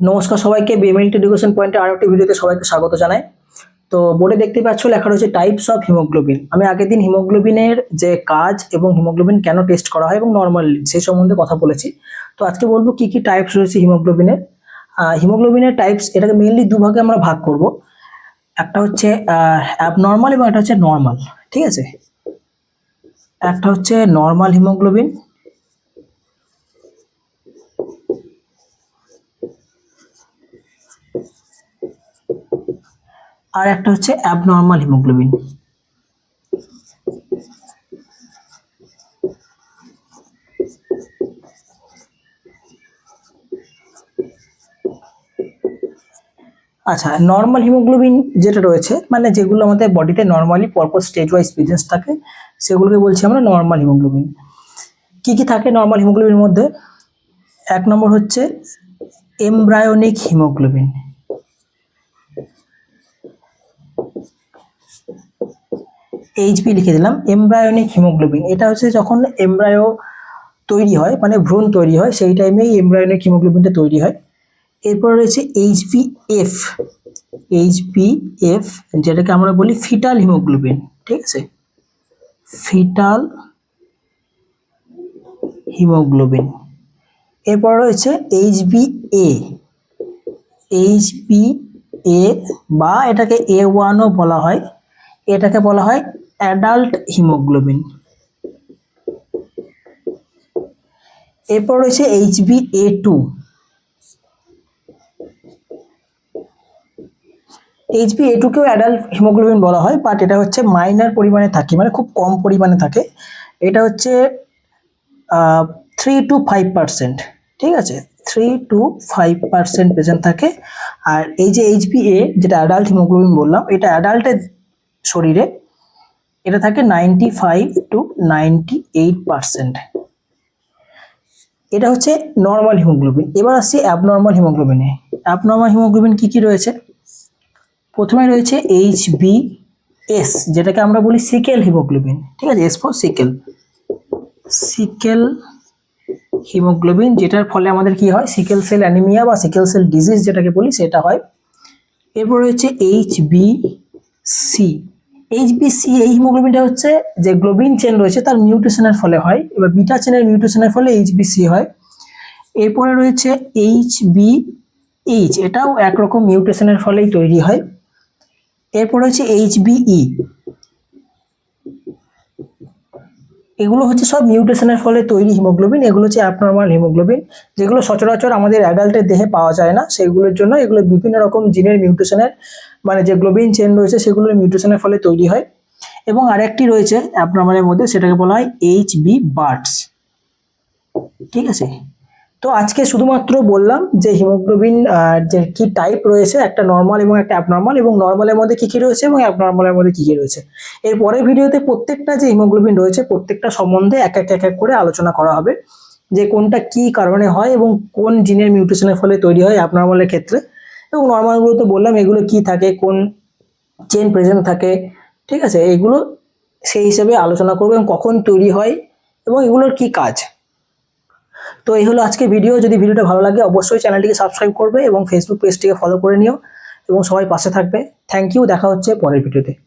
নমস্কার সবাইকে BML education পয়েন্টে আরও একটি ভিডিওতে সবাইকে স্বাগত জানাই। তো বোর্ডে দেখতে পাচ্ছ, লেখা রয়েছে টাইপস অফ হিমোগ্লোবিন আমি আগের দিন হিমোগ্লোবিনের যে কাজ এবং হিমোগ্লোবিন কেন টেস্ট করা হয় এবং নর্মাল সেই সম্বন্ধে কথা বলেছি। তো আজকে বলব কি কি টাইপস রয়েছে হিমোগ্লোবিনের হিমোগ্লোবিনের টাইপস এটাকে মেনলি দুভাগে আমরা ভাগ করব। একটা হচ্ছে অ্যাবনর্মাল এবং একটা হচ্ছে নর্মাল ঠিক আছে? একটা হচ্ছে নর্মাল হিমোগ্লোবিন আর একটা হচ্ছে অ্যাবনর্মাল হিমোগ্লোবিন আচ্ছা নর্মাল হিমোগ্লোবিন যেটা রয়েছে মানে যেগুলো আমাদের বডিতে নর্মালি পরপর স্টেজ ওয়াইজ প্রেজেন্স থাকে, সেগুলোকে বলছি আমরা নর্মাল হিমোগ্লোবিন কি কি থাকে নর্মাল হিমোগ্লোবিনের মধ্যে? এক নম্বর হচ্ছে এমব্রায়োনিক হিমোগ্লোবিন এইচবি লিখে দিলাম এমব্রায়োনিক হিমোগ্লোবিন এটা হচ্ছে যখন এমব্রায়ো তৈরি হয় মানে ভ্রূণ তৈরি হয়, সেই টাইমেই এমব্রায়োনিক হিমোগ্লোবিনটা তৈরি হয়। এরপর রয়েছে এইচবি এফ এইচবি এফ যেটাকে আমরা বলি ফিটাল হিমোগ্লোবিন ঠিক আছে? ফিটাল হিমোগ্লোবিন এরপর রয়েছে এইচবি এ এইচবি এ বা এটাকে এ ওয়ানও বলা হয়। এটাকে বলা হয় অ্যাডাল্ট হিমোগ্লোবিন। এরপর রয়েছে Hb A two. Hb A টুকেও adult haemoglobin বলা হয় বাট এটা হচ্ছে মাইনার পরিমাণে থাকে মানে খুব কম পরিমাণে থাকে। এটা হচ্ছে থ্রি টু ফাইভ পার্সেন্ট ঠিক আছে? Three two five percent present থাকে। আর এই যে এইচবি এ, যেটা অ্যাডাল্ট হিমোগ্লোবিন বললাম, এটা অ্যাডাল্টের শরীরে এটা থাকে ninety five to ninety eight percent এটা হচ্ছে নর্মাল হিমোগ্লোবিন এবার আসছি অ্যাবনর্মাল হিমোগ্লোবিনে অ্যাবনর্মাল হিমোগ্লোবিন কি কি রয়েছে? প্রথমে রয়েছে এইচ বি এস যেটাকে আমরা বলি সিকেল হিমোগ্লোবিন ঠিক আছে S for sickle sickle haemoglobin যেটার ফলে আমাদের কি হয়? সিকেল সেল অ্যানিমিয়া বা সিকেল সেল ডিজিজ যেটাকে বলি, সেটা হয়। এরপর রয়েছে এইচ বি সি এইচবিসি এই হিমোগ্লোবিনটা হচ্ছে যে গ্লোবিন চেন রয়েছে, তার মিউটেশনের ফলে হয়। এবার বিটা চেনের মিউটেশনের ফলে এইচবিসি হয়। এরপরে রয়েছে এইচ বি এইচ এটাও একরকম মিউটেশনের ফলেই তৈরি হয়। এরপরে হচ্ছে এইচ বিই এগুলো হচ্ছে সব মিউটেশনের ফলে তৈরি হিমোগ্লোবিন এগুলো হচ্ছে অ্যাবনর্মাল হিমোগ্লোবিন যেগুলো সচরাচর আমাদের অ্যাডাল্টের দেহে পাওয়া যায় না। সেগুলোর জন্য এগুলো বিভিন্ন রকম জিনের মিউটেশনের মানে যে গ্লোবিন চেন রয়েছে, সেগুলোর মিউটেশনের ফলে তৈরি হয়। এবং আরেকটি রয়েছে অ্যাবনর্মালের মধ্যে, সেটাকে বলা হয় এইচ বি বার্ডস ঠিক আছে? তো আজকে শুধুমাত্র বললাম যে হিমোগ্লোবিন যে কি টাইপ রয়েছে, একটা নর্মাল এবং একটা অ্যাবনর্মাল এবং নর্মালের মধ্যে কী কী রয়েছে এবং অ্যাবনর্মালের মধ্যে কী কী রয়েছে। এর পরের ভিডিওতে প্রত্যেকটা যে হিমোগ্লোবিন রয়েছে, প্রত্যেকটা সম্বন্ধে এক এক এক এক করে আলোচনা করা হবে, যে কোনটা কি কারণে হয় এবং কোন জিনের মিউটেশনের ফলে তৈরি হয় অ্যাবনর্মালের ক্ষেত্রে। এবং নর্মালগুলো তো বললাম, এগুলো কি থাকে, কোন চেন প্রেজেন্ট থাকে, ঠিক আছে? এগুলো সেই হিসেবে আলোচনা করব এবং কখন তৈরি হয় এবং এগুলোর কি কাজ। তো এই হলো আজকে ভিডিও যদি ভিডিওটা ভালো লাগে, অবশ্যই চ্যানেলটিকে সাবস্ক্রাইব করবে এবং ফেসবুক পেজটিকে ফলো করে নিও। এবং সবাই পাশে থাকবে। থ্যাংক ইউ দেখা হচ্ছে পরের ভিডিওতে